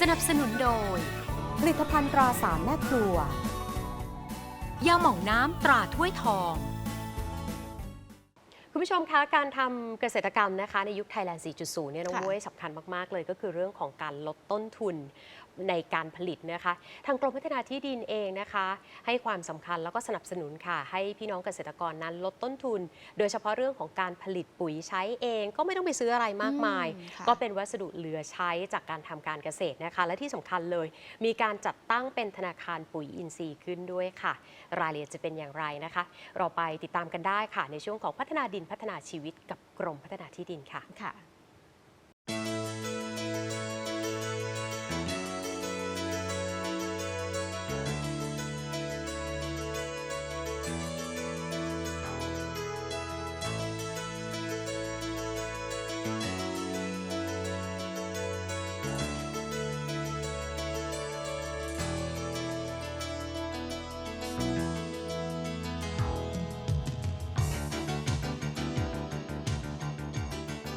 สนับสนุนโดย ผลิตภัณฑ์ตราสารแม่ครัว ยาหม่องน้ำตราถ้วยทอง คุณผู้ชมคะการทำเกษตรกรรมนะคะในยุคไทยแลนด์ 4.0 เนี่ยน้องค่ะมุ้ยสำคัญมาก ๆ เลยก็คือเรื่องของการลดต้นทุน ในการผลิตนะคะ ทางกรมพัฒนาที่ดินเองนะคะ ให้ความสำคัญแล้วก็สนับสนุนค่ะ ให้พี่น้องเกษตรกรนั้นลดต้นทุน โดยเฉพาะเรื่องของการผลิตปุ๋ยใช้เอง ก็ไม่ต้องไปซื้ออะไรมากมายอืมค่ะก็เป็นวัสดุเหลือใช้จากการทำการเกษตรนะคะ และที่สำคัญเลย มีการจัดตั้งเป็นธนาคารปุ๋ยอินทรีย์ขึ้นด้วยค่ะ รายละเอียดจะเป็นอย่างไรนะคะ เราไปติดตามกันได้ค่ะในช่วงของพัฒนาดินพัฒนาชีวิตกับกรมพัฒนาที่ดินค่ะค่ะ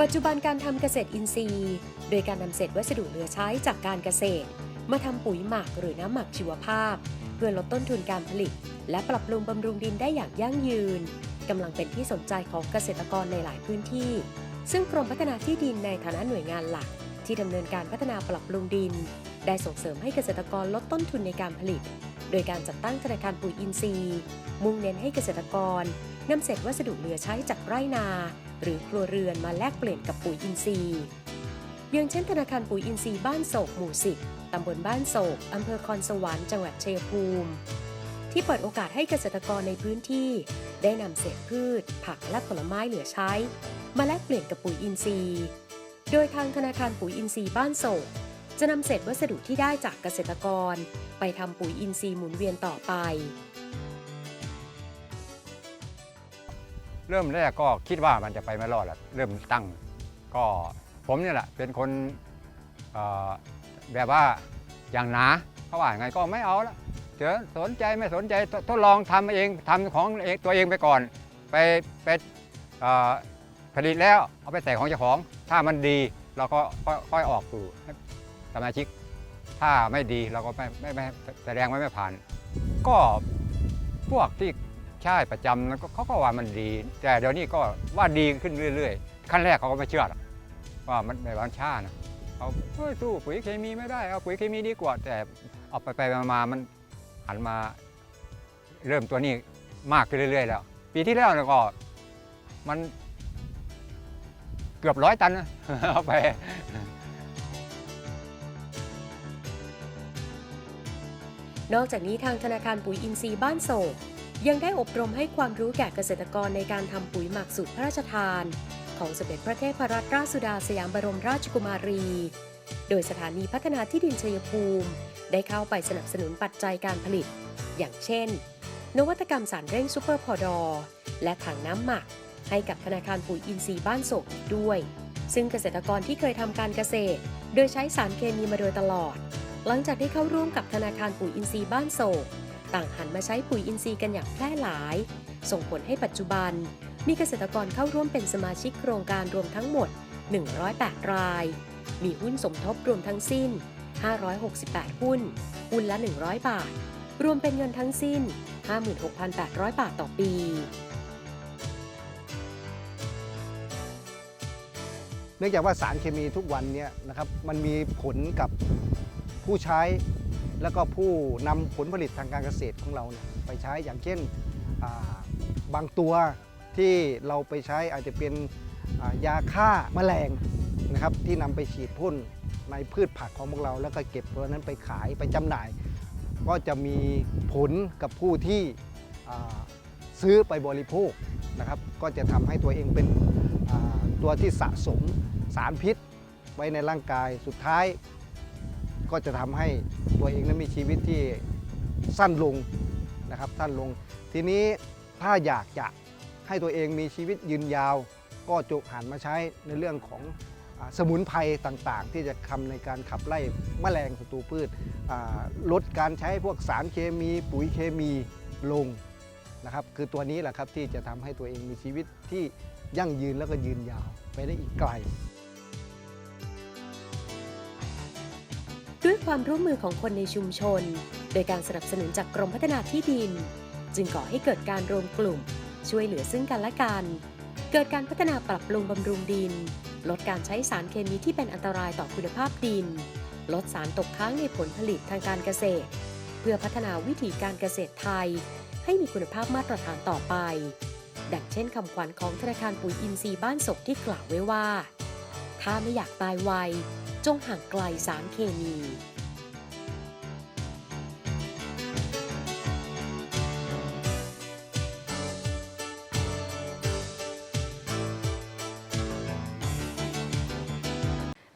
ปัจจุบันการทำเกษตรอินทรีย์ โดยการนำเศษวัสดุเหลือใช้จากการเกษตร มาทำปุ๋ยหมักหรือน้ำหมักชีวภาพ เพื่อลดต้นทุนการผลิต และปรับปรุงบำรุงดินได้อย่างยั่งยืนกำลังเป็นที่สนใจของเกษตรกรในหลายพื้นที่ ซึ่งกรมพัฒนาที่ดินในฐานะหน่วยงานหลัก ที่ดำเนินการพัฒนาปรับปรุงดิน ได้ส่งเสริมให้เกษตรกรลดต้นทุนในการผลิต โดยการจัดตั้งธนาคารปุ๋ยอินทรีย์ มุ่งเน้นให้เกษตรกรนำเศษวัสดุเหลือใช้จากไร่นา หรือครัวเรือนมาแลกเปลี่ยนกับปุ๋ยอินทรีย์อย่างเช่นธนาคารปุ๋ยอินทรีย์บ้านโศกหมู่สิบตำบลบ้านโศกอำเภอคอนสวรรค์จังหวัดชัยภูมิ ที่เปิดโอกาสให้เกษตรกรในพื้นที่ ได้นำเศษพืช ผักและผลไม้เหลือใช้ มาแลกเปลี่ยนกับปุ๋ยอินทรีย์ โดยทางธนาคารปุ๋ยอินทรีย์บ้านโศกจะนำเศษวัสดุที่ได้จากเกษตรกร ไปทำปุ๋ยอินทรีย์หมุนเวียนต่อไป เริ่มแรกก็คิดว่ามันจะไปไม่รอดแล้วเริ่มตั้ง ก็ผมเนี่ยแหละเป็นคนแบบว่าอย่างหนาเขาว่าไงก็ไม่เอาละเดี๋ยวสนใจไม่สนใจทดลองทำเองทำของเองตัวเองไปก่อน ไปไปผลิตแล้วเอาไปใส่ของเจ้าของ ถ้ามันดีเราก็ค่อยออกสู่สมาชิก ถ้าไม่ดีเราก็ไม่ไม่แสดงไว้ไม่ผ่าน ก็พวกที่ ใช่ประจำแล้วก็เขาก็ว่ามันดี แต่เดี๋ยวนี้ก็ว่าดีขึ้นเรื่อยๆขั้นแรกเขาก็ไม่เชื่อหรอกว่ามันแบบว่าช้านะเขาเฮ้ยสู้ปุ๋ยเคมีไม่ได้เอาปุ๋ยเคมีดีกว่า แต่เอาไปไปมามันหันมาเริ่มตัวนี้มากขึ้นเรื่อย ๆ แล้ว ปีที่แล้วเนี่ยก็มันเกือบร้อยตันเอาไปนอกจากนี้ทางธนาคารปุ๋ยอินทรีย์บ้านโศก ยังได้อบรมให้ความรู้แก่เกษตรกรในการทำปุ๋ยหมักสูตรพระราชทาน ของสมเด็จพระเทพรัตนราชสุดาสยามบรมราชกุมารี โดยสถานีพัฒนาที่ดินชัยภูมิ ได้เข้าไปสนับสนุนปัจจัยการผลิต อย่างเช่น นวัตกรรมสารเร่งซูเปอร์พอดอและถังน้ำหมัก ให้กับธนาคารปุ๋ยอินทรีย์บ้านโศกด้วย ซึ่งเกษตรกรที่เคยทำการเกษตร โดยใช้สารเคมีมาโดยตลอด หลังจากได้เข้าร่วมกับธนาคารปุ๋ยอินทรีย์บ้านโศก ต่างหันมาใช้ปุ๋ยอินทรีย์กันอย่างแพร่หลาย ส่งผลให้ปัจจุบัน มีเกษตรกรเข้าร่วมเป็นสมาชิกโครงการรวมทั้งหมด 108 ราย มีหุ้นสมทบรวมทั้งสิ้น 568 หุ้น หุ้นละ 100 บาท รวมเป็นเงินทั้งสิ้น 56,800 บาทต่อปีเนื่องจากว่าสารเคมีทุกวันเนี้นะครับมันมีผลกับผู้ใช้ แล้วก็ผู้นำผลผลิตทางการเกษตรของเราเนี่ยไปใช้อย่างเช่นาบางตัวที่เราไปใช้อาจจะเป็นายาฆ่าแมลงนะครับที่นำไปฉีดพ่นในพืชผักของพวกเรา แล้วก็เก็บตัวนั้นไปขายไปจำหน่าย ก็จะมีผลกับผู้ที่ซื้อไปบริโภคนะครับ ก็จะทำให้ตัวเองเป็นตัวที่สะสมสารพิษไว้ในร่างกายสุดท้าย ก็จะทำให้ตัวเองนั้นมีชีวิตที่สั้นลงนะครับสั้นลง ทีนี้ถ้าอยากจะให้ตัวเองมีชีวิตยืนยาว ก็จงหันมาใช้ในเรื่องของสมุนไพรต่างๆ ที่จะทำในการขับไล่แมลงศัตรูพืชลดการใช้พวกสารเคมี ปุ๋ยเคมีลงนะครับคือตัวนี้แหละครับที่จะทำให้ตัวเองมีชีวิตที่ยั่งยืนแล้วก็ยืนยาวไปได้อีกไกล ความร่วมมือของคนในชุมชน โดยการสนับสนุนจากกรมพัฒนาที่ดิน จึงก่อให้เกิดการรวมกลุ่ม ช่วยเหลือซึ่งกันและกัน เกิดการพัฒนาปรับปรุงบำรุงดิน ลดการใช้สารเคมีที่เป็นอันตรายต่อคุณภาพดิน ลดสารตกค้างในผลผลิตทางการเกษตร เพื่อพัฒนาวิถีการเกษตรไทย ให้มีคุณภาพมาตรฐานต่อไป ดังเช่นคำขวัญของธนาคารปุ๋ยอินทรีย์บ้านศกที่กล่าวไว้ว่า ถ้าไม่อยากตายไวจงห่างไกลสารเคมี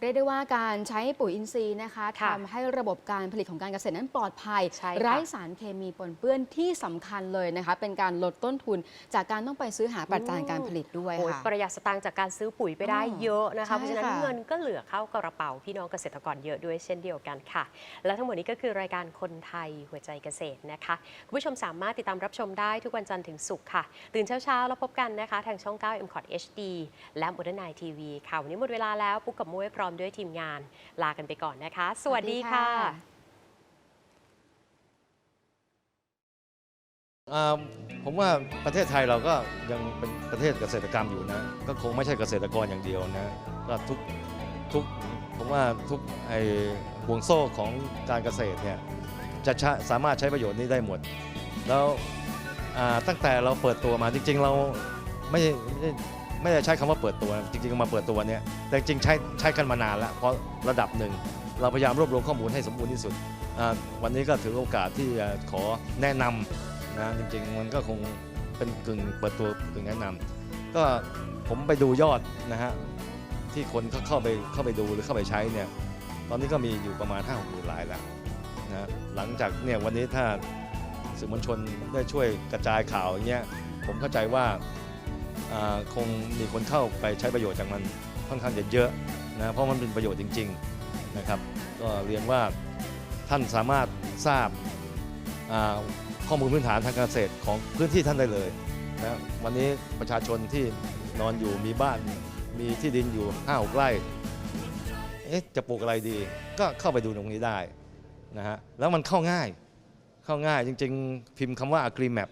รียกได้ว่าการใช้ปุ๋ยอินทรีย์นะคะค่ะทำให้ระบบการผลิตของการเกษตรนั้นปลอดภัยใช่ค่ะไร้สารเคมีปนเปื้อนที่สำคัญเลยนะคะ เป็นการลดต้นทุนจากการต้องไปซื้อหาปัจจัยการผลิตด้วยโอ้ยค่ะประหยัดสตางค์จากการซื้อปุ๋ยไปได้อ๋อเยอะนะใช่คะเพราะฉะนั้นค่ะเงินก็เหลือเข้ากระเป๋าพี่น้องเกษตรกรเยอะด้วยเช่นเดียวกันค่ะ และทั้งหมดนี้ก็คือรายการคนไทยหัวใจเกษตรนะคะคุณผู้ชมสามารถติดตามรับชมได้ทุกวันจันทร์ถึงศุกร์ค่ะ ตื่นเช้าๆแล้วพบกันนะคะ ทางช่อง 9 m c o t HD และ Modern Night TV ค่ะวันนี้หมดเวลาแล้วปุ๊กกับมุ้ยพร้อมด้วยทีมงานลากันไปก่อนนะคะ สวัสดีค่ะอ่าผมว่าประเทศไทยเราก็ยังเป็นประเทศเกษตรกรรมอยู่นะ ก็คงไม่ใช่เกษตรกรอย่างเดียวนะก็ทุกทุกผมว่าทุกไอห่วงโซ่ของการเกษตรเนี่ยจะใช้สามารถใช้ประโยชน์นี้ได้หมด แล้วอ่าตั้งแต่เราเปิดตัวมาจริง ๆ เราไม่ ไม่ได้ใช้คำว่าเปิดตัว จริงๆมาเปิดตัวเนี่ยแต่จริงใช้ใช้กันมานานแล้วเพราะระดับหนึ่ง เราพยายามรวบรวมข้อมูลให้สมบูรณ์ที่สุดอ่าวันนี้ก็ถือโอกาสที่จะขอแนะนำนะจริงๆมันก็คงเป็นกึ่งเปิดตัวกึ่งแนะนำก็ผมไปดูยอดนะฮะที่คนเขาเข้าไปเข้าไปดูหรือเข้าไปใช้เนี่ยตอนนี้ก็มีอยู่ประมาณ5 6 0 0 0รายแล้วนะหลังจากเนี่ยวันนี้ถ้าสื่อมวลชนได้ช่วยกระจายข่าวอย่างเงี้ยผมเข้าใจว่า คงมีคนเข้าไปใช้ประโยชน์จากมันค่อนข้างจะเยอะนะเพราะมันเป็นประโยชน์จริงๆนะครับ ก็เรียนว่าท่านสามารถทราบข้อมูลพื้นฐานทางการเกษตรของพื้นที่ท่านได้เลยนะวันนี้ประชาชนที่นอนอยู่มีบ้านมีที่ดินอยู่5้าไร่เอ๊ะจะปลูกอะไรดี ก็เข้าไปดูตรงนี้ได้นะฮะแล้วมันเข้าง่ายเข้าง่ายจริง ๆ พิมพ์คำว่า agri map